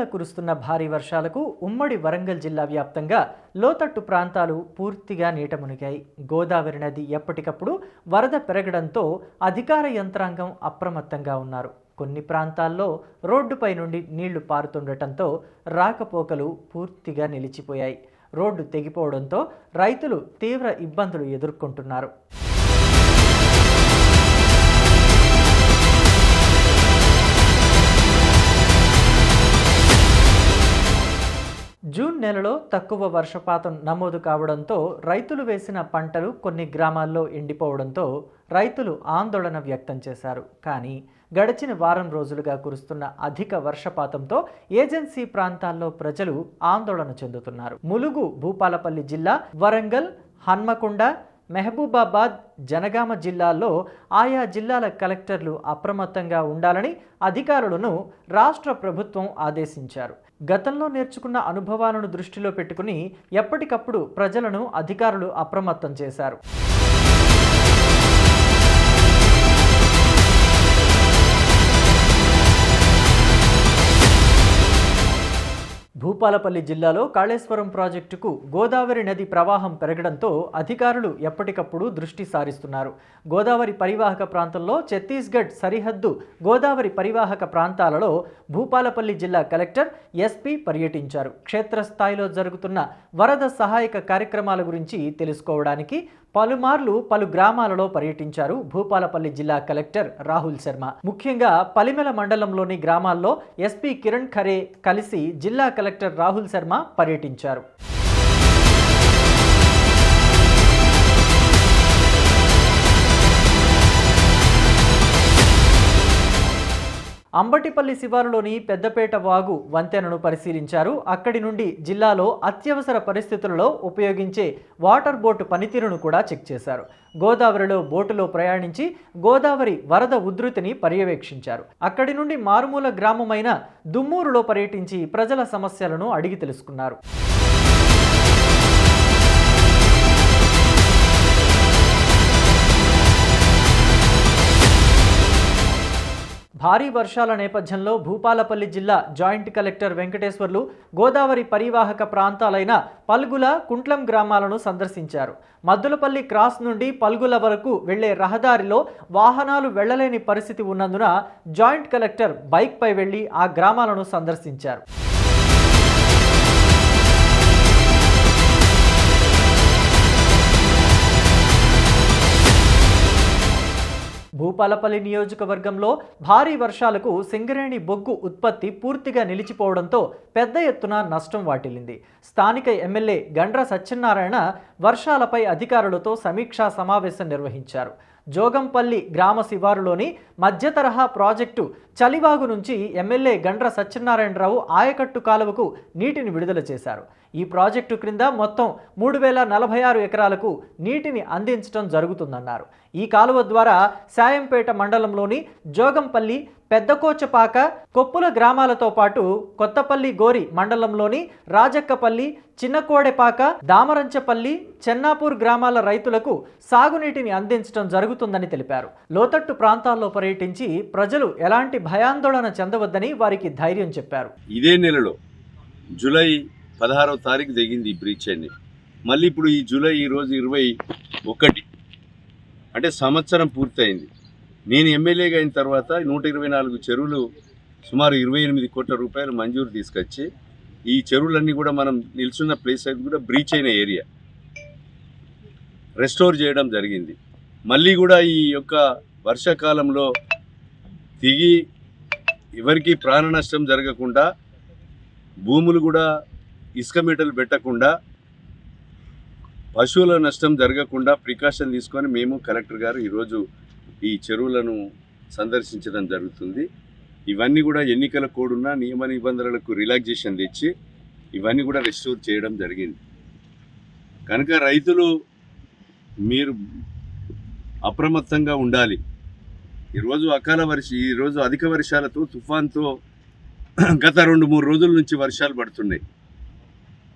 ఇటీవల కురుస్తున్న భారీ వర్షాలకు ఉమ్మడి వరంగల్ జిల్లా వ్యాప్తంగా లోతట్టు ప్రాంతాలు పూర్తిగా నీట మునిగాయి. గోదావరి నది ఎప్పటికప్పుడు వరద పెరగడంతో అధికార యంత్రాంగం అప్రమత్తంగా ఉన్నారు. కొన్ని ప్రాంతాల్లో రోడ్డుపై నుండి నీళ్ళు పారుతుండటంతో రాకపోకలు పూర్తిగా నిలిచిపోయాయి. రోడ్డు తెగిపోవడంతో రైతులు తీవ్ర ఇబ్బందులు ఎదుర్కొంటున్నారు. తక్కువ వర్షపాతం నమోదు కావడంతో రైతులు వేసిన పంటలు కొన్ని గ్రామాల్లో ఎండిపోవడంతో రైతులు ఆందోళన వ్యక్తం చేశారు. కానీ గడిచిన వారం రోజులుగా కురుస్తున్న అధిక వర్షపాతంతో ఏజెన్సీ ప్రాంతాల్లో ప్రజలు ఆందోళన చెందుతున్నారు. ములుగు భూపాలపల్లి జిల్లా వరంగల్ హన్మకొండ మెహబూబాబాద్ జనగామ జిల్లాల్లో ఆయా జిల్లాల కలెక్టర్లు అప్రమత్తంగా ఉండాలని అధికారులను రాష్ట్ర ప్రభుత్వం ఆదేశించారు. గతంలో నేర్చుకున్న అనుభవాలను దృష్టిలో పెట్టుకుని ఎప్పటికప్పుడు ప్రజలను అధికారులు అప్రమత్తం చేశారు. భూపాలపల్లి జిల్లాలో కాళేశ్వరం ప్రాజెక్టుకు గోదావరి నది ప్రవాహం పెరగడంతో అధికారులు ఎప్పటికప్పుడు దృష్టి సారిస్తున్నారు. గోదావరి పరివాహక ప్రాంతంలో ఛత్తీస్గఢ్ సరిహద్దు గోదావరి పరివాహక ప్రాంతాలలో భూపాలపల్లి జిల్లా కలెక్టర్ ఎస్పీ పర్యటించారు. క్షేత్రస్థాయిలో జరుగుతున్న వరద సహాయక కార్యక్రమాల గురించి తెలుసుకోవడానికి పలుమార్లు పలు గ్రామాలలో పర్యటించారు. భూపాలపల్లి జిల్లా కలెక్టర్ రాహుల్ శర్మ. ముఖ్యంగా పలిమెల మండలంలోని గ్రామాల్లో ఎస్పీ కిరణ్ ఖరే కలిసి జిల్లా కలెక్టర్ రాహుల్ శర్మ పర్యటించారు. అంబటిపల్లి శివారులోని పెద్దపేట వాగు వంతెనను పరిశీలించారు. అక్కడి నుండి జిల్లాలో అత్యవసర పరిస్థితులలో ఉపయోగించే వాటర్ బోటు పనితీరును కూడా చెక్ చేశారు. గోదావరిలో బోటులో ప్రయాణించి గోదావరి వరద ఉధృతిని పర్యవేక్షించారు. అక్కడి నుండి మారుమూల గ్రామమైన దుమ్మూరులో పర్యటించి ప్రజల సమస్యలను అడిగి తెలుసుకున్నారు. భారీ వర్షాల నేపథ్యంలో భూపాలపల్లి జిల్లా జాయింట్ కలెక్టర్ వెంకటేశ్వర్లు గోదావరి పరివాహక ప్రాంతాలైన పల్గుల కుంట్లం గ్రామాలను సందర్శించారు. మద్దులపల్లి క్రాస్ నుండి పల్గుల వరకు వెళ్ళే రహదారిలో వాహనాలు వెళ్ళలేని పరిస్థితి ఉన్నందున జాయింట్ కలెక్టర్ బైక్పై వెళ్ళి ఆ గ్రామాలను సందర్శించారు. భూపాలపల్లి నియోజకవర్గంలో భారీ వర్షాలకు సింగరేణి బొగ్గు ఉత్పత్తి పూర్తిగా నిలిచిపోవడంతో పెద్ద ఎత్తున నష్టం వాటిల్లింది. స్థానిక ఎమ్మెల్యే గండ్ర సత్యనారాయణ వర్షాలపై అధికారులతో సమీక్షా సమావేశం నిర్వహించారు. జోగంపల్లి గ్రామ శివారులోని మధ్య తరహా ప్రాజెక్టు చలివాగు నుంచి ఎమ్మెల్యే గండ్ర సత్యనారాయణరావు ఆయకట్టు కాలువకు నీటిని విడుదల చేశారు. ఈ ప్రాజెక్టు క్రింద మొత్తం మూడు వేల నలభై ఆరు ఎకరాలకు నీటిని అందించడం జరుగుతుందన్నారు. ఈ కాలువ ద్వారా సాయంపేట మండలంలోని జోగంపల్లి పెద్దకోచపాక కొప్పుల గ్రామాలతో పాటు కొత్తపల్లి గోరి మండలంలోని రాజక్కపల్లి చిన్నకోడెపాక దామరంచపల్లి చెన్నాపూర్ గ్రామాల రైతులకు సాగునీటిని అందించడం జరుగుతుందని తెలిపారు. లోతట్టు ప్రాంతాల్లో పర్యటించి ప్రజలు ఎలాంటి భయాందోళన చెందవద్దని వారికి ధైర్యం చెప్పారు. ఇదే నెలలో జూలై పదహారవ తారీఖు దిగింది ఈ బ్రీచ్ అని మళ్ళీ ఇప్పుడు ఈ జూలై ఈరోజు ఇరవై ఒకటి. అంటే సంవత్సరం పూర్తయింది. నేను ఎమ్మెల్యేగా అయిన తర్వాత నూట ఇరవై నాలుగు చెరువులు సుమారు ఇరవై ఎనిమిది కోట్ల రూపాయలు మంజూరు తీసుకొచ్చి ఈ చెరువులన్నీ కూడా మనం నిల్చున్న ప్లేస్ అయితే కూడా బ్రీచ్ అయిన ఏరియా. రెస్టోర్ చేయడం జరిగింది. మళ్ళీ కూడా ఈ యొక్క వర్షాకాలంలో దిగి ఎవరికి ప్రాణ నష్టం జరగకుండా భూములు కూడా ఇసుక మీటలు పెట్టకుండా పశువుల నష్టం జరగకుండా ప్రికాషన్ తీసుకొని మేము కలెక్టర్ గారు ఈరోజు ఈ చెరువులను సందర్శించడం జరుగుతుంది. ఇవన్నీ కూడా ఎన్నికల కోడున్న నియమ నిబంధనలకు రిలాక్సేషన్ తెచ్చి ఇవన్నీ కూడా రెస్టోర్ చేయడం జరిగింది. కనుక రైతులు మీరు అప్రమత్తంగా ఉండాలి. ఈరోజు అకాల వర్ష ఈరోజు అధిక వర్షాలతో తుఫాన్తో గత రెండు మూడు రోజుల నుంచి వర్షాలు పడుతున్నాయి.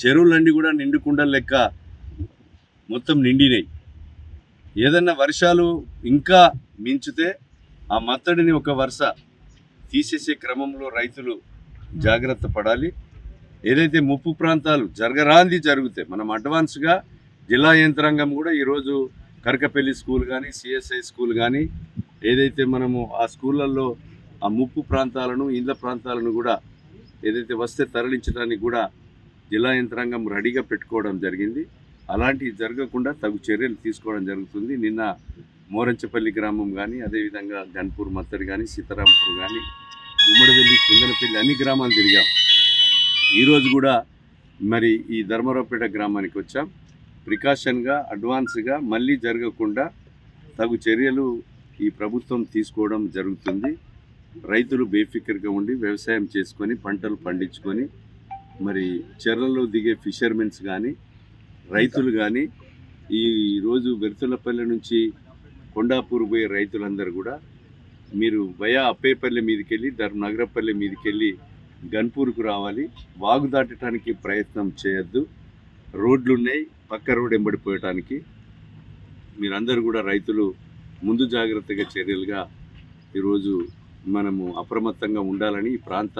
చెరువులన్నీ కూడా నిండుకుండల లెక్క మొత్తం నిండినాయి. ఏదన్నా వర్షాలు ఇంకా మించితే ఆ మత్తడిని ఒక వరుస తీసేసే క్రమంలో రైతులు జాగ్రత్త పడాలి. ఏదైతే ముప్పు ప్రాంతాలు జరగరాంది జరుగుతాయి మనం అడ్వాన్స్గా జిల్లా యంత్రాంగం కూడా ఈరోజు కరకపల్లి స్కూల్ కానీ సిఎస్ఐ స్కూల్ కానీ ఏదైతే మనము ఆ స్కూళ్ళల్లో ఆ ముప్పు ప్రాంతాలను ఇండ్ల ప్రాంతాలను కూడా ఏదైతే వస్తే తరలించడానికి కూడా జిల్లా యంత్రాంగం రెడీగా పెట్టుకోవడం జరిగింది. అలాంటివి జరగకుండా తగు చర్యలు తీసుకోవడం జరుగుతుంది. నిన్న మోరంచపల్లి గ్రామం కానీ అదేవిధంగా గన్పూర్ మత్తడి కానీ సీతారాంపూర్ కానీ గుమ్మడివెల్లి కుందనపల్లి అన్ని గ్రామాలు తిరిగాం. ఈరోజు కూడా మరి ఈ ధర్మరావుపేట గ్రామానికి వచ్చాం. ప్రికాషన్గా అడ్వాన్స్గా మళ్ళీ జరగకుండా తగు చర్యలు ఈ ప్రభుత్వం తీసుకోవడం జరుగుతుంది. రైతులు బేఫికర్గా ఉండి వ్యవసాయం చేసుకొని పంటలు పండించుకొని మరి చెర్లలో దిగే ఫిషర్మెన్స్ కానీ రైతులు కానీ ఈరోజు బెర్తులపల్లి నుంచి కొండాపూర్ పోయే రైతులందరూ కూడా మీరు భయా అప్పేపల్లి మీదకి వెళ్ళి ధర్మ నగరపల్లి మీదకి వెళ్ళి గన్పూర్కు రావాలి. వాగు దాటడానికి ప్రయత్నం చేయొద్దు. రోడ్లు ఉన్నాయి పక్క రోడ్ ఎంబడిపోయటానికి మీరందరూ కూడా రైతులు ముందు జాగ్రత్తగా చర్యలుగా ఈరోజు మనము అప్రమత్తంగా ఉండాలని ఈ ప్రాంత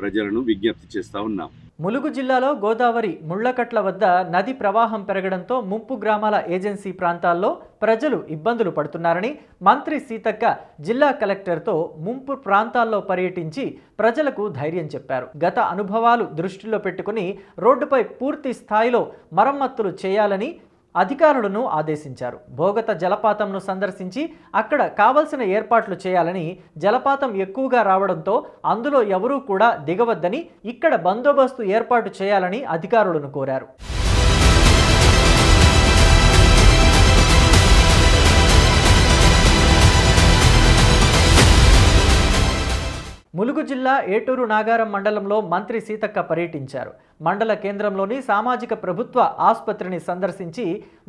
ప్రజలను విజ్ఞప్తి చేస్తూ ఉన్నాం. ములుగు జిల్లాలో గోదావరి ముళ్ళకట్ల వద్ద నది ప్రవాహం పెరగడంతో ముంపు గ్రామాల ఏజెన్సీ ప్రాంతాల్లో ప్రజలు ఇబ్బందులు పడుతున్నారని మంత్రి సీతక్క జిల్లా కలెక్టర్తో ముంపు ప్రాంతాల్లో పర్యటించి ప్రజలకు ధైర్యం చెప్పారు. గత అనుభవాలు దృష్టిలో పెట్టుకుని రోడ్డుపై పూర్తి స్థాయిలో మరమ్మతులు చేయాలని అధికారులను ఆదేశించారు. భోగత జలపాతంను సందర్శించి అక్కడ కావలసిన ఏర్పాట్లు చేయాలని జలపాతం ఎక్కువగా రావడంతో అందులో ఎవరూ కూడా దిగవద్దని ఇక్కడ బందోబస్తు ఏర్పాటు చేయాలని అధికారులను కోరారు. ములుగు జిల్లా ఏటూరు నాగారం మండలంలో మంత్రి సీతక్క పర్యటించారు. మండల కేంద్రంలోని సామాజిక ప్రభుత్వ ఆసుపత్రిని సందర్శించి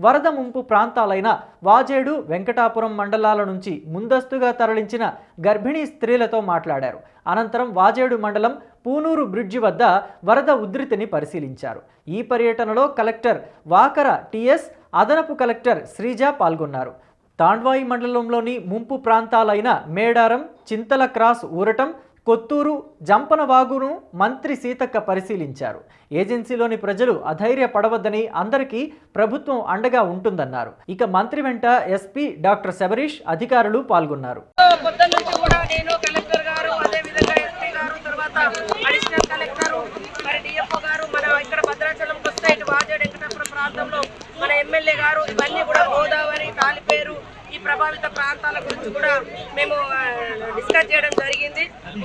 వరద ముంపు ప్రాంతాలైన వాజేడు వెంకటాపురం మండలాల నుంచి ముందస్తుగా తరలించిన గర్భిణీ స్త్రీలతో మాట్లాడారు. అనంతరం వాజేడు మండలం పూనూరు బ్రిడ్జి వద్ద వరద ఉధృతిని పరిశీలించారు. ఈ పర్యటనలో కలెక్టర్ వాకర టిఎస్ అదనపు కలెక్టర్ శ్రీజ పాల్గొన్నారు. తాండ్వాయి మండలంలోని ముంపు ప్రాంతాలైన మేడారం చింతల క్రాస్ ఊరటం కొత్తూరు జంపనవాగును మంత్రి సీతక్క పరిశీలించారు. ఏజెన్సీలోని ప్రజలు అధైర్యపడవద్దని అందరికీ ప్రభుత్వం అండగా ఉంటుందన్నారు. ఇక మంత్రి వెంట ఎస్పీ డాక్టర్ శబరీష్ అధికారులు పాల్గొన్నారు. మన ప్రాంతంలో మన ఎమ్మెల్యే గారు ఇవన్నీ కూడా గోదావరి తాలిపేరు ఈ ప్రభావిత ప్రాంతాల గురించి కూడా మేము డిస్కస్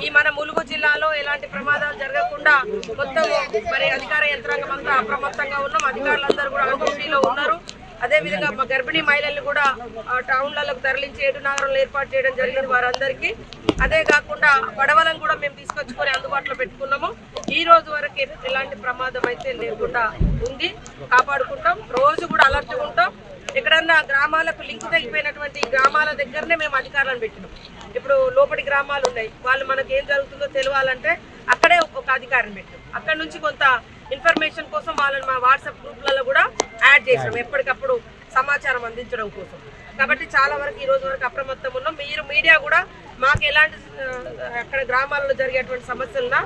ఈ మన ములుగు జిల్లాలో ఎలాంటి ప్రమాదాలు జరగకుండా మొత్తం మరి అధికార యంత్రాంగం అంతా అప్రమత్తంగా ఉన్నాం. అధికారులందరూ కూడా డ్యూటీలో ఉన్నారు. అదే విధంగా మా గర్భిణీ మహిళల్ని కూడా ఆ, టౌన్లకు తరలించి ఏడు నగరంలో ఏర్పాటు చేయడం జరిగింది వారందరికీ. అదే కాకుండా పడవలను కూడా మేము తీసుకొచ్చుకొని అందుబాటులో పెట్టుకున్నాము. ఈ రోజు వరకు ఎలాంటి ప్రమాదం అయితే లేకుండా ఉంది. కాపాడుకుంటాం. రోజు కూడా అలర్ట్గా ఉంటాం. ఎక్కడన్నా గ్రామాలకు లింక్ తగ్గిపోయినటువంటి గ్రామాల దగ్గరనే మేము అధికారులను పెట్టినాం. ఇప్పుడు లోపటి గ్రామాలు ఉన్నాయి. వాళ్ళు మనకి ఏం జరుగుతుందో తెలియాలంటే అక్కడే ఒక అధికారిని పెట్టాం అక్కడ నుంచి కొంత ఇన్ఫర్మేషన్ కోసం వాళ్ళని మా వాట్సాప్ గ్రూప్లలో కూడా యాడ్ చేసాం ఎప్పటికప్పుడు సమాచారం అందించడం కోసం. కాబట్టి చాలా వరకు ఈ రోజు వరకు అప్రమత్తం ఉన్నాం. మీరు మీడియా కూడా మాకు ఎలాంటి అక్కడ గ్రామాల్లో జరిగేటువంటి సమస్యలున్నా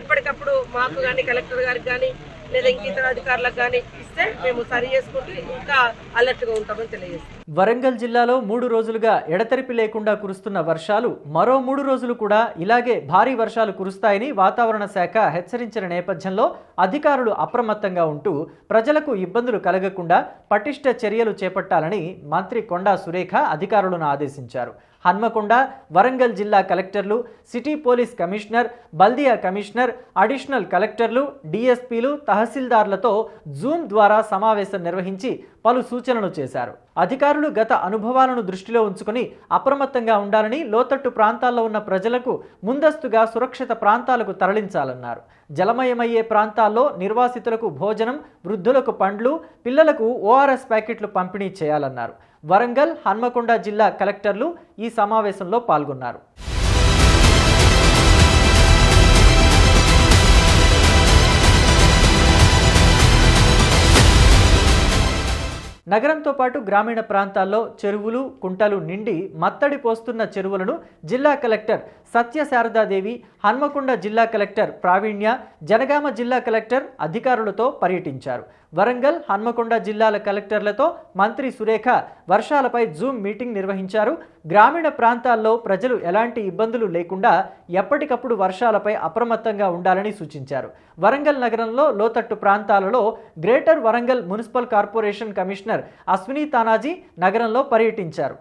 ఎప్పటికప్పుడు మాకు కానీ కలెక్టర్ గారికి కానీ లేదా ఇంక ఇతర అధికారులకు కానీ ఇస్తే మేము సరి చేసుకుంటూ ఇంకా అలర్ట్గా ఉంటామని తెలియజేస్తాం. వరంగల్ జిల్లాలో మూడు రోజులుగా ఎడతెరిపి లేకుండా కురుస్తున్న వర్షాలు మరో మూడు రోజులు కూడా ఇలాగే భారీ వర్షాలు కురుస్తాయని వాతావరణ శాఖ హెచ్చరించిన నేపథ్యంలో అధికారులు అప్రమత్తంగా ఉంటూ ప్రజలకు ఇబ్బందులు కలగకుండా పటిష్ట చర్యలు చేపట్టాలని మంత్రి కొండా సురేఖ అధికారులను ఆదేశించారు. హన్మకొండ వరంగల్ జిల్లా కలెక్టర్లు city police commissioner Baldia commissioner additional కలెక్టర్లు డిఎస్పీలు తహసీల్దార్లతో జూమ్ ద్వారా సమావేశం నిర్వహించి పలు సూచనలు చేశారు. అధికారులు గత అనుభవాలను దృష్టిలో ఉంచుకొని అప్రమత్తంగా ఉండాలని లోతట్టు ప్రాంతాల్లో ఉన్న ప్రజలకు ముందస్తుగా సురక్షిత ప్రాంతాలకు తరలించాలన్నారు. జలమయమయ్యే ప్రాంతాల్లో నిర్వాసితులకు భోజనం వృద్ధులకు పండ్లు పిల్లలకు ఓఆర్ఎస్ ప్యాకెట్లు పంపిణీ చేయాలన్నారు. వరంగల్ హన్మకొండ జిల్లా కలెక్టర్లు ఈ సమావేశంలో పాల్గొన్నారు. నగరంతో పాటు గ్రామీణ ప్రాంతాల్లో చెరువులు కుంటలు నిండి మత్తడి పోస్తున్న చెరువులను జిల్లా కలెక్టర్ సత్య శారదాదేవి హన్మకొండ జిల్లా కలెక్టర్ ప్రావీణ్య జనగామ జిల్లా కలెక్టర్ అధికారులతో పర్యటించారు. వరంగల్ హన్మకొండ జిల్లాల కలెక్టర్లతో మంత్రి సురేఖ వర్షాలపై జూమ్ మీటింగ్ నిర్వహించారు. గ్రామీణ ప్రాంతాల్లో ప్రజలు ఎలాంటి ఇబ్బందులు లేకుండా ఎప్పటికప్పుడు వర్షాలపై అప్రమత్తంగా ఉండాలని సూచించారు. వరంగల్ నగరంలో లోతట్టు ప్రాంతాలలో greater Warangal municipal corporation commissioner Ashwini Tanaji నగరంలో పర్యటించారు.